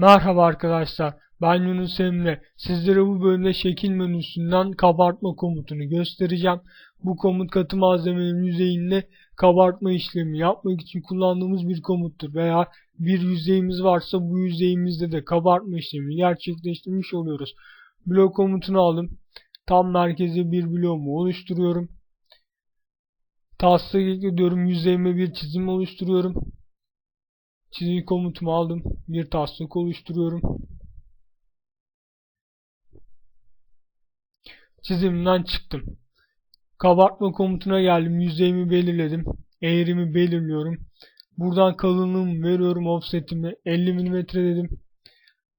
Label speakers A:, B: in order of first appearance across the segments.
A: Merhaba arkadaşlar, ben Yunus Emre. Sizlere bu bölümde şekil menüsünden kabartma komutunu göstereceğim. Bu komut katı malzemenin yüzeyinde kabartma işlemi yapmak için kullandığımız bir komuttur. Veya bir yüzeyimiz varsa bu yüzeyimizde de kabartma işlemi gerçekleştirmiş oluyoruz. Blok komutunu aldım. Tam merkeze bir bloğumu oluşturuyorum. Tasla diyorum yüzeyime bir çizim oluşturuyorum. Çizgi komutumu aldım. Bir taslak oluşturuyorum. Çizimden çıktım. Kabartma komutuna geldim. Yüzeyimi belirledim. Eğrimi belirliyorum. Buradan kalınlığımı veriyorum. Offsetimi 50 mm dedim.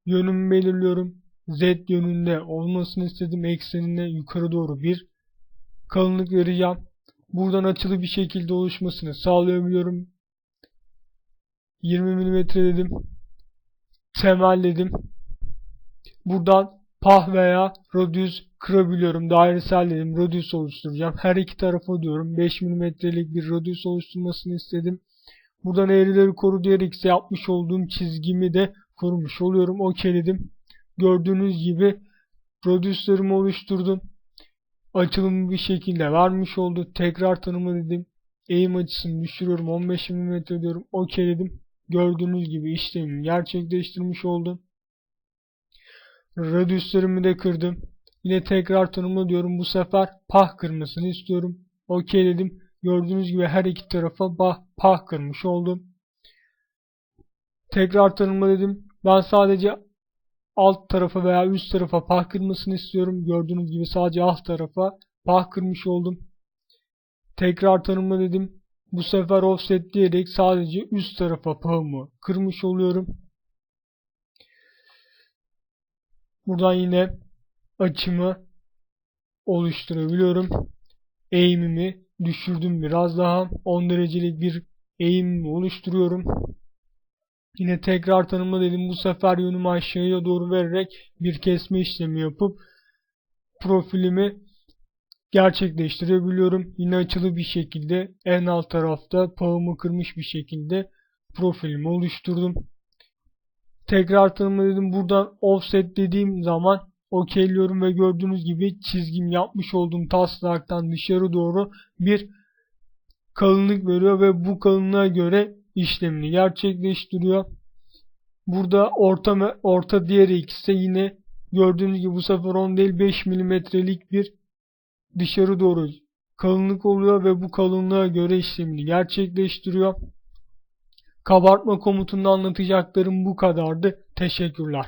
A: Yönümü belirliyorum. Z yönünde olmasını istedim. Eksenine yukarı doğru bir kalınlık vereceğim. Buradan açılı bir şekilde oluşmasını sağlayabiliyorum. 20 mm dedim. Temel dedim. Buradan pah veya radius kırabiliyorum. Dairesel dedim. Radius oluşturacağım. Her iki tarafa diyorum. 5 mm'lik bir radius oluşturmasını istedim. Buradan eğrileri koru diyerek ise yapmış olduğum çizgimi de korumuş oluyorum. Okeyledim. Gördüğünüz gibi radiuslarımı oluşturdum. Açılımı bir şekilde vermiş oldu. Tekrar tanımı dedim. Eğim açısını düşürüyorum. 15 mm diyorum. Okeyledim. Gördüğünüz gibi işlemimi gerçekleştirmiş oldum. Radiuslarımı da kırdım. Yine tekrar tanımla diyorum. Bu sefer pah kırmasını istiyorum. Okeyledim. Gördüğünüz gibi her iki tarafa pah, pah kırmış oldum. Tekrar tanımla dedim. Ben sadece alt tarafa veya üst tarafa pah kırmasını istiyorum. Gördüğünüz gibi sadece alt tarafa pah kırmış oldum. Tekrar tanımla dedim. Bu sefer offset diyerek sadece üst tarafa pahımı kırmış oluyorum. Buradan yine açımı oluşturabiliyorum. Eğimimi düşürdüm biraz daha. 10 derecelik bir eğim oluşturuyorum. Yine tekrar tanımla dedim. Bu sefer yönümü aşağıya doğru vererek bir kesme işlemi yapıp profilimi gerçekleştirebiliyorum. Yine açılı bir şekilde en alt tarafta pağımı kırmış bir şekilde profilimi oluşturdum. Tekrar tanımladım. Buradan offset dediğim zaman okeyliyorum ve gördüğünüz gibi çizgim yapmış olduğum taslaktan dışarı doğru bir kalınlık veriyor ve bu kalınlığa göre işlemini gerçekleştiriyor. Burada orta orta diğer ikisi yine gördüğünüz gibi bu sefer 10 değil 5 milimetrelik bir dışarı doğru kalınlık oluyor ve bu kalınlığa göre işlemini gerçekleştiriyor. Kabartma komutunda anlatacaklarım bu kadardı. Teşekkürler.